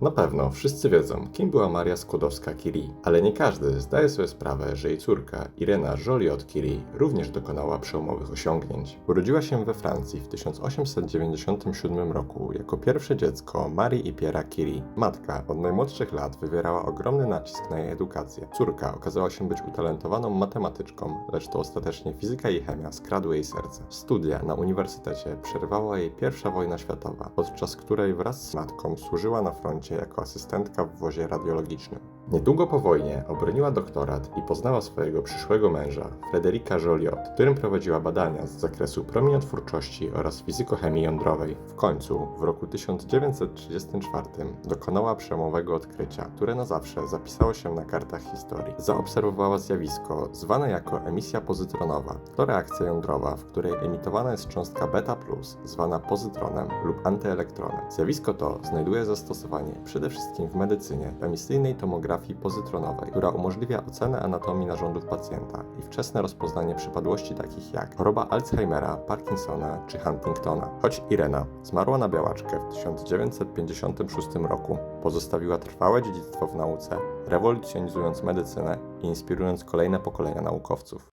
Na pewno wszyscy wiedzą, kim była Maria Skłodowska-Curie, ale nie każdy zdaje sobie sprawę, że jej córka Irena Joliot-Curie również dokonała przełomowych osiągnięć. Urodziła się we Francji w 1897 roku jako pierwsze dziecko Marii i Pierre'a Curie. Matka od najmłodszych lat wywierała ogromny nacisk na jej edukację. Córka okazała się być utalentowaną matematyczką, lecz to ostatecznie fizyka i chemia skradły jej serce. Studia na uniwersytecie przerwała jej pierwsza wojna światowa, podczas której wraz z matką służyła na froncie jako asystentka w wozie radiologicznym. Niedługo po wojnie obroniła doktorat i poznała swojego przyszłego męża, Frederica Joliot, którym prowadziła badania z zakresu promieniotwórczości oraz fizykochemii jądrowej. W końcu, w roku 1934, dokonała przełomowego odkrycia, które na zawsze zapisało się na kartach historii. Zaobserwowała zjawisko zwane jako emisja pozytronowa. To reakcja jądrowa, w której emitowana jest cząstka beta+, zwana pozytronem lub antyelektronem. Zjawisko to znajduje zastosowanie przede wszystkim w medycynie, w emisyjnej tomografii pozytronowej, która umożliwia ocenę anatomii narządów pacjenta i wczesne rozpoznanie przypadłości takich jak choroba Alzheimera, Parkinsona czy Huntingtona. Choć Irena zmarła na białaczkę w 1956 roku, pozostawiła trwałe dziedzictwo w nauce, rewolucjonizując medycynę i inspirując kolejne pokolenia naukowców.